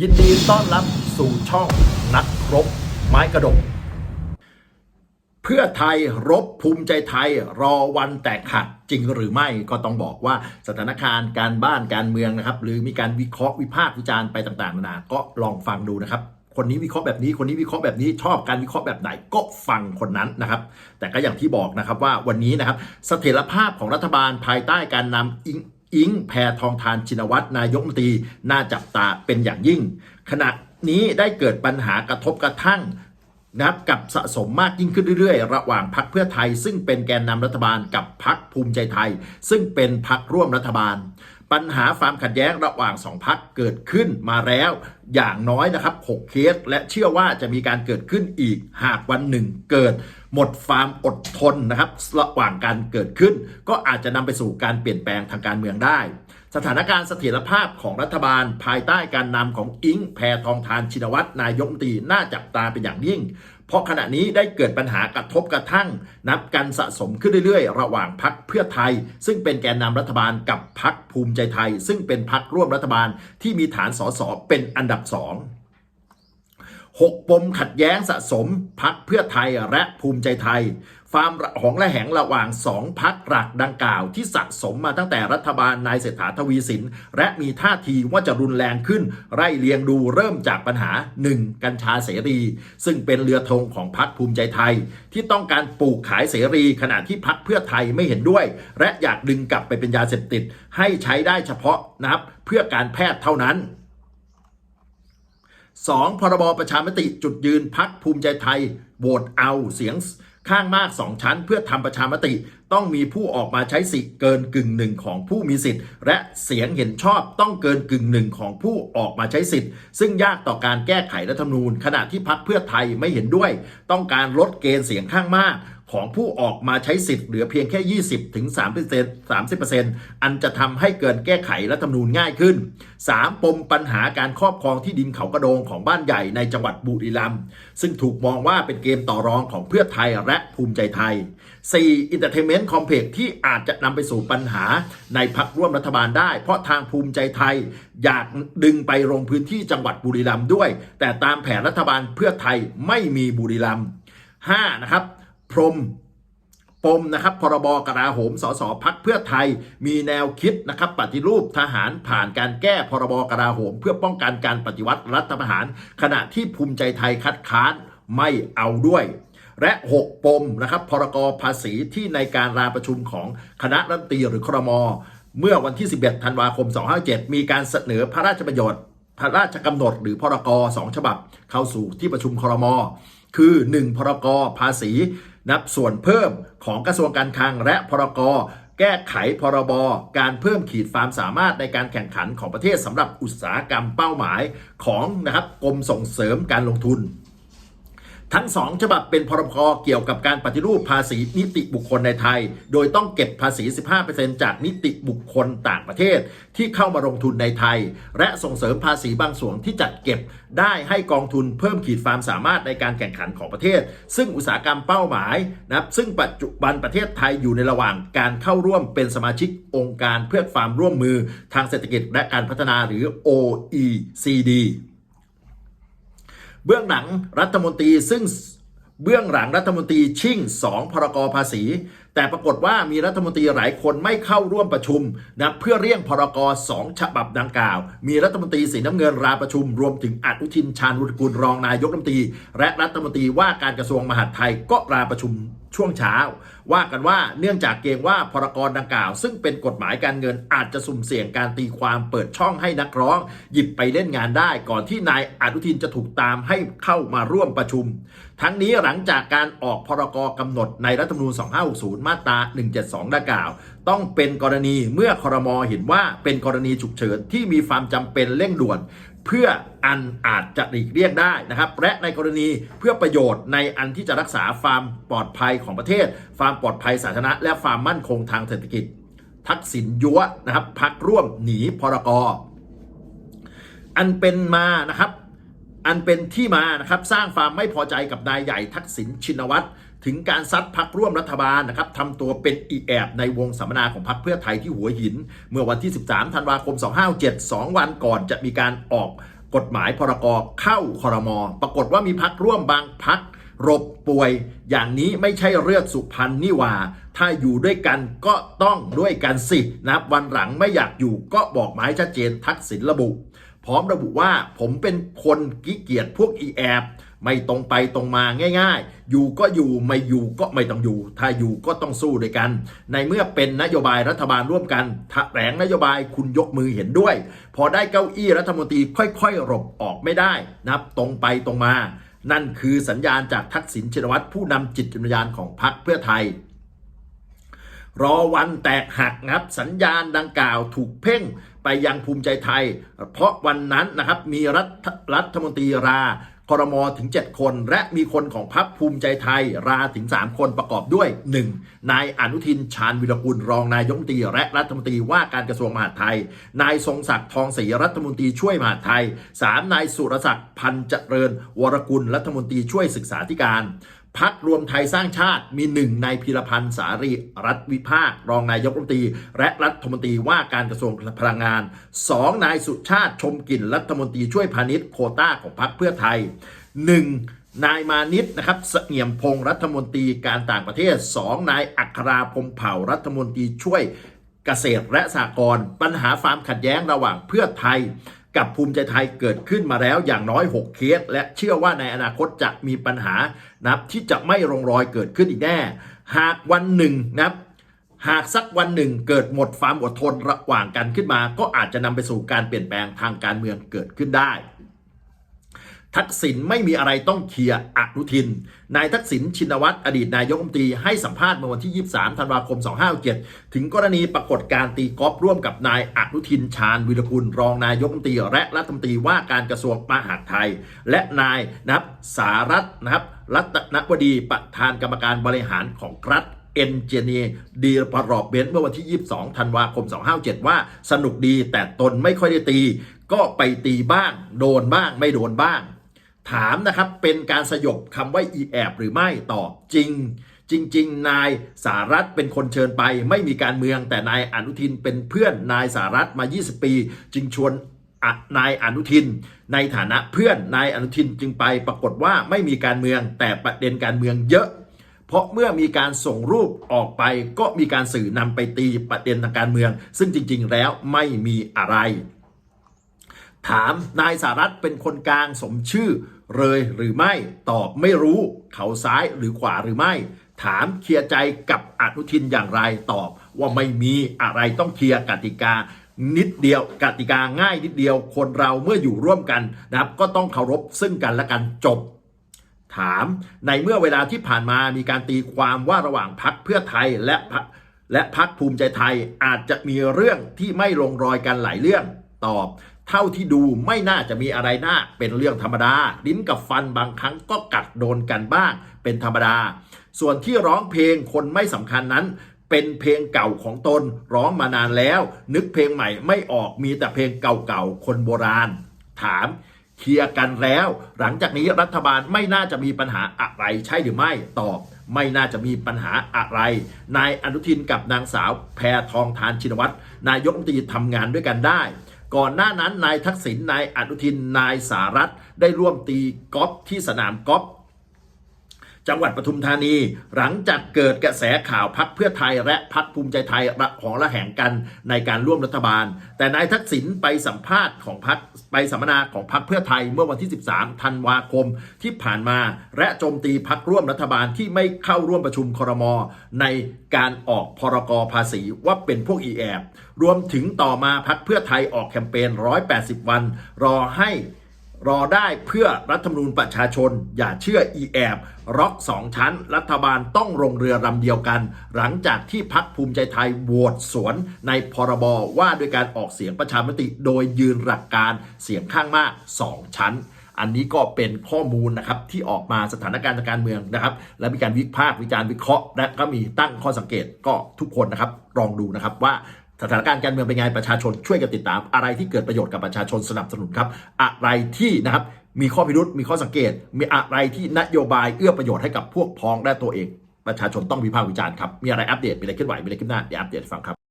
ยินดีต้อนรับสู่ช่องนักรบไม้กระดก เพื่อไทยรบภูมิใจไทยรอวันแตกหักจริงหรือไม่ก็ต้องบอกว่าสถานการณ์การบ้านการเมืองนะครับ หรือมีการวิเคราะห์วิพากษ์วิจารณ์ไปต่างๆนานาก็ลองฟังดูนะครับ คนนี้วิเคราะห์แบบนี้คนนี้วิเคราะห์แบบนี้ชอบการวิเคราะห์แบบไหนก็ฟังคนนั้นนะครับ แต่ก็อย่างที่บอกนะครับว่าวันนี้นะครับเสถียรภาพของรัฐบาลภายใต้การนำอิง อิงแพทองทานชินวัตรนายกมนตรีน่าจับตาเป็นอย่างยิ่ง ขณะนี้ได้เกิดปัญหากระทบกระทั่งนะครับกับสะสมมากยิ่งขึ้นเรื่อยๆ ระหว่างพักเพื่อไทย ซึ่งเป็นแกนนำรัฐบาลกับพักภูมิใจไทย ซึ่งเป็นพักร่วมรัฐบาล ปัญหาความขัดแย้งระหว่างสองพักเกิดขึ้นมาแล้ว อย่างน้อยนะครับ 6 เคส และเชื่อว่าจะมีการเกิดขึ้นอีกหากวันหนึ่งเกิด หมดความอดทนนะครับระหว่างการเกิดขึ้น ก็อาจจะนำไปสู่การเปลี่ยนแปลงทางการเมืองได้ สถานการณ์เสถียรภาพของรัฐบาล ภายใต้การนำของอิงแพทองทานชินวัตรนายกรัฐมนตรีน่าจับตาเป็นอย่างยิ่งเพราะขณะนี้ได้เกิดปัญหากระทบกระทั่ง นับกันสะสมขึ้นเรื่อยๆ ระหว่างพักเพื่อไทย ซึ่งเป็นแกนนำรัฐบาลกับพักภูมิใจไทย ซึ่งเป็นพักร่วมรัฐบาลที่มีฐานสสเป็นอันดับสอง หกปมขัดแย้งสะสมพักเพื่อไทยและภูมิใจไทยความระหองระแหงระหว่างสองพักหลักดังกล่าว ที่สะสมมาตั้งแต่รัฐบาลนายเศรษฐาทวีสิน และมีท่าทีว่าจะรุนแรงขึ้น ไล่เลียงดูเริ่มจากปัญหา 1. กัญชาเสรี ซึ่งเป็นเรือธงของพักภูมิใจไทย ที่ต้องการปลูกขายเสรีขณะที่พักเพื่อไทยไม่เห็นด้วย และอยากดึงกลับไปเป็นยาเสพติด ให้ใช้ได้เฉพาะนะครับเพื่อการแพทย์เท่านั้น 2. พรบประชามติจุดยืนพักภูมิใจไทยโหวตเอาเสียงข้างมาก 2 ชั้น เพื่อทำประชามติ ต้องมีผู้ออกมาใช้สิทธิ์เกินกึ่งหนึ่งของผู้มีสิทธิ์ และเสียงเห็นชอบต้องเกินกึ่งหนึ่งของผู้ออกมาใช้สิทธิ์ ซึ่งยากต่อการแก้ไขรัฐธรรมนูญ ขณะที่พักเพื่อไทยไม่เห็นด้วย ต้องการลดเกณฑ์เสียงข้างมาก ของผู้ออกมาใช้สิทธิ์เหลือเพียงแค่ 20 ถึง 3% 30%อันจะทำให้เกินแก้ไขรัฐธรรมนูญง่ายขึ้น 3. ปมปัญหาการครอบครองที่ดินเขากระโดงของบ้านใหญ่ในจังหวัดบุรีรัมย์ซึ่งถูกมองว่าเป็นเกมต่อรองของเพื่อไทยและภูมิใจไทย 4. Entertainment Complex ที่อาจจะนำไปสู่ปัญหาในพักร่วมรัฐบาลได้ เพราะทางภูมิใจไทย อยากดึงไปลงพื้นที่จังหวัดบุรีรัมย์ด้วย แต่ตามแผนรัฐบาลเพื่อไทยไม่มีบุรีรัมย์ 5. นะครับ พรมปมนะครับพรบกราโหมสสพักเพื่อไทยมีแนวคิดนะครับปฏิรูปทหารผ่านการแก้พรบกราโหม เพื่อป้องกันการปฏิวัติรัฐประหาร ขณะที่ภูมิใจไทยคัดค้านไม่เอาด้วย และ 6 ปมนะครับพรกภาษีที่ในการลาประชุมของคณะรัฐมนตรีหรือครม เมื่อวันที่ 11 ธันวาคม 257 มีการเสนอพระราชประโยชน์ พระราชกำหนดหรือพรกสองฉบับ เข้าสู่ที่ประชุมครม คือ 1. พรกภาษี นับส่วนเพิ่มของกระทรวงการคลังและพรกแก้ไขพรบการเพิ่มขีดความสามารถในการแข่งขันของประเทศสำหรับอุตสาหกรรมเป้าหมายของนะครับกรมส่งเสริมการลงทุน ทั้งสองฉบับเป็นพรบเกี่ยวกับการปฏิรูปภาษีนิติบุคคลในไทย โดยต้องเก็บภาษี 15%จากนิติบุคคลต่างประเทศ ที่เข้ามาลงทุนในไทย และส่งเสริมภาษีบางส่วนที่จัดเก็บได้ให้กองทุนเพิ่มขีดความสามารถในการแข่งขันของประเทศ ซึ่งอุตสาหกรรมเป้าหมายนะครับซึ่งปัจจุบันประเทศไทยอยู่ในระหว่างการเข้าร่วมเป็นสมาชิกองค์การเพื่อความร่วมมือทางเศรษฐกิจและการพัฒนาหรือ OECD เบื้องหลังรัฐมนตรีซึ่งเบื้องหลังรัฐมนตรีชิ่ง 2 พรกภาษี แต่ปรากฏว่ามีรัฐมนตรีหลายคนไม่เข้าร่วมประชุมนะเพื่อเลี่ยงพรก2ฉบับดังกล่าว มีรัฐมนตรีสีน้ำเงินลาประชุม รวมถึงอนุทินชาญวุฒิกุลรองนายกรัฐมนตรี และรัฐมนตรีว่าการกระทรวงมหาดไทยก็ลาประชุม ช่วงเช้า ว่ากันว่าเนื่องจากเกรงว่าพรกรดังกล่าว ซึ่งเป็นกฎหมายการเงินอาจจะสุ่มเสี่ยงการตีความเปิดช่องให้นักร้อง หยิบไปเล่นงานได้ ก่อนที่นายอนุทินจะถูกตามให้เข้ามาร่วมประชุม ทั้งนี้หลังจากการออกพรกรกำหนดในรัฐธรรมนูญ 2560 มาตรา 172 ดังกล่าว ต้องเป็นกรณีเมื่อครมเห็นว่าเป็นกรณีฉุกเฉินที่มีความจำเป็นเร่งด่วน เพื่ออันอาจจะหลีกเลี่ยงได้นะครับ และในกรณีเพื่อประโยชน์ในอันที่จะรักษาความปลอดภัยของประเทศ ความปลอดภัยสาธารณะ และความมั่นคงทางเศรษฐกิจ ทักษิณยัวนะครับพักร่วมหนีพรกอันเป็นมานะครับ อันเป็นที่มานะครับสร้างความไม่พอใจกับนายใหญ่ทักษิณชินวัตร ถึงการซัดพักร่วมรัฐบาลนะครับทำตัวเป็นอีแอบในวงสัมมนาของพักเพื่อไทยที่หัวหิน เมื่อวันที่ 13 ธันวาคม 2567 2 วันก่อนจะมีการออกกฎหมายพรกเข้าคอรมอปรากฏว่ามีพักร่วมบางพักรบป่วย อย่างนี้ไม่ใช่เลือดสุพรรณนี่ว่า ถ้าอยู่ด้วยกันก็ต้องด้วยกันสินะวันหลังไม่อยากอยู่ก็บอกหมายชัดเจนทักษิณระบุ พร้อมระบุว่าผมเป็นคนขี้เกียจพวกอีแอบไม่ตรงไปตรงมาง่าย ๆ อยู่ก็อยู่ไม่อยู่ก็ไม่ต้องอยู่ ถ้าอยู่ก็ต้องสู้ด้วยกัน ในเมื่อเป็นนโยบายรัฐบาลร่วมกันแถลงนโยบายคุณยกมือเห็นด้วย พอได้เก้าอี้รัฐมนตรีค่อยๆหลบออกไม่ได้นับตรงไปตรงมา นั่นคือสัญญาณจากทักษิณชินวัตรผู้นำจิตวิญญาณของพรรคเพื่อไทย รอวันแตกหักนะครับสัญญาณดังกล่าวถูกเพ่ง ไปยังภูมิใจไทย เพราะวันนั้นนะครับมีรัฐรัฐมนตรีราคอรมอถึง 7 คน และมีคนของพรรคภูมิใจไทยราถึง 3 คนประกอบด้วย 1. นายอนุทินชาญวิรกุลรองนายกรัฐมนตรีและรัฐมนตรีว่าการกระทรวงมหาดไทย นายทรงศักดิ์ทองศรีรัฐมนตรีช่วยมหาดไทย 3. นายสุรศักดิ์พันธ์เจริญ วรกุลรัฐมนตรีช่วยศึกษาธิการ พักรวมไทยสร้างชาติมีหนึ่งนายพีรพันธ์สารีรัฐวิภาค รองนายกรัฐมนตรี และรัฐมนตรีว่าการกระทรวงพลังงาน 2. นายสุชาติชมกลิ่นรัฐมนตรีช่วยพาณิชย์โคต้าของพักเพื่อไทย 1. นายมานิตนะครับเสงี่ยมพงศ์รัฐมนตรีการต่างประเทศ 2. นายอัคราพมเผ่ารัฐมนตรีช่วยเกษตรและสหกรณ์ปัญหาความขัดแย้งระหว่างเพื่อไทย กับภูมิใจไทยเกิดขึ้นมาแล้วอย่างน้อย 6 เคส และเชื่อว่าในอนาคตจะมีปัญหานับที่จะไม่ลงรอยเกิดขึ้นอีกแน่ หากวันหนึ่งนะครับหากสักวันหนึ่งเกิดหมดความอดทนระหว่างกันขึ้นมา ก็อาจจะนำไปสู่การเปลี่ยนแปลงทางการเมืองเกิดขึ้นได้ ทักษิณไม่มีอะไรต้องเคลียร์อนุทิน นายทักษิณชินวัตรอดีตนายกรัฐมนตรีให้สัมภาษณ์เมื่อวันที่ 23 ธันวาคม 2567ถึงกรณีปรากฏการตีกอล์ฟร่วมกับนายอนุทินชาญวิรกุลรองนายกรัฐมนตรีและรัฐมนตรีว่าการกระทรวงมหาดไทย และนายนับสารัตนะครับรัตนวดีประธานกรรมการบริหารของรัฐเอนเจเนียดีปรอบเบนซ์เมื่อวันที่ 22 ธันวาคม 257 ว่าสนุกดีแต่ตนไม่ค่อยได้ตี ก็ไปตีบ้าง โดนบ้างไม่โดนบ้าง ถามนะครับเป็นการสยบคำว่าอีแอบหรือไม่ตอบจริง จริง ๆ นายสารัตเป็นคนเชิญไป ไม่มีการเมืองแต่นายอนุทินเป็นเพื่อนนายสารัตมา 20 ปี จึงชวนนายอนุทิน ในฐานะเพื่อนนายอนุทินจึงไปปรากฏว่าไม่มีการเมืองแต่ประเด็นการเมืองเยอะ เพราะเมื่อมีการส่งรูปออกไปก็มีการสื่อนำไปตีประเด็นทางการเมือง ซึ่งจริง ๆ แล้วไม่มีอะไร ถามนายสารัตเป็นคนกลางสมชื่อเลยหรือไม่ตอบไม่รู้ เขาซ้ายหรือขวาหรือไม่ ถามเคลียร์ใจกับอนุทินอย่างไรตอบ ว่าไม่มีอะไรต้องเคลียร์กติกานิดเดียวกติกาง่ายนิดเดียว คนเราเมื่ออยู่ร่วมกันนะครับ ก็ต้องเคารพซึ่งกันและกันจบ ถามในเมื่อเวลาที่ผ่านมามีการตีความว่าระหว่างพักเพื่อไทยและพรรคและพักภูมิใจไทยอาจจะมีเรื่องที่ไม่ลงรอยกันหลายเรื่องตอบ เท่าที่ดูไม่น่าจะมีอะไรน่าเป็นเรื่องธรรมดา ลิ้นกับฟันบางครั้งก็กัดโดนกันบ้าง เป็นธรรมดา ส่วนที่ร้องเพลงคนไม่สำคัญนั้น เป็นเพลงเก่าของตนร้องมานานแล้ว นึกเพลงใหม่ไม่ออกมีแต่เพลงเก่าๆคนโบราณ ถามเคลียร์กันแล้ว หลังจากนี้รัฐบาลไม่น่าจะมีปัญหาอะไรใช่หรือไม่ตอบ ไม่น่าจะมีปัญหาอะไร นายอนุทินกับนางสาวแพรทองทานชินวัตรนายกรัฐมนตรีทำงานด้วยกันได้ ก่อนหน้านั้นนายทักษิณนายอนุทินนายสารัตได้ร่วมตีกอล์ฟที่สนามกอล์ฟ จังหวัดปทุมธานี หลังจากเกิดกระแสข่าวพักเพื่อไทยและพักภูมิใจไทยระหองระแหงกันในการร่วมรัฐบาล แต่นายทักษิณไปสัมภาษณ์ของพักไปสัมมนาของพักเพื่อไทยเมื่อวันที่ 13 ธันวาคมที่ผ่านมา และโจมตีพักร่วมรัฐบาลที่ไม่เข้าร่วมประชุมครม ในการออกพรกภาษีว่าเป็นพวกอีแอบรวมถึงต่อมาพักเพื่อไทยออกแคมเปญ 180 วัน รอให้ รอได้เพื่อรัฐธรรมนูญประชาชน อย่าเชื่ออีแอบร็อกสองชั้น รัฐบาลต้องลงเรือลำเดียวกัน หลังจากที่พักภูมิใจไทยโหวตสวนในพรบว่าด้วยการออกเสียงประชามติ โดยยืนหลักการเสียงข้างมาก 2 ชั้น อันนี้ก็เป็นข้อมูลนะครับที่ออกมาสถานการณ์ทางการเมืองนะครับ และมีการวิพากษ์วิจารณ์วิเคราะห์ และก็มีตั้งข้อสังเกตก็ทุกคนนะครับลองดูนะครับว่า สถานการณ์การเมืองเป็นไงประชาชนช่วยกันติดตาม อะไรที่เกิดประโยชน์กับประชาชนสนับสนุนครับ อะไรที่นะครับมีข้อพิรุษมีข้อสังเกต มีอะไรที่นโยบายเอื้อประโยชน์ให้กับพวกพ้องและตัวเอง ประชาชนต้องวิพากษ์วิจารณ์ครับ มีอะไรอัปเดตมีอะไรเคลื่อนไหวมีอะไรขึ้นหน้าเดี๋ยวอัปเดตฟังครับ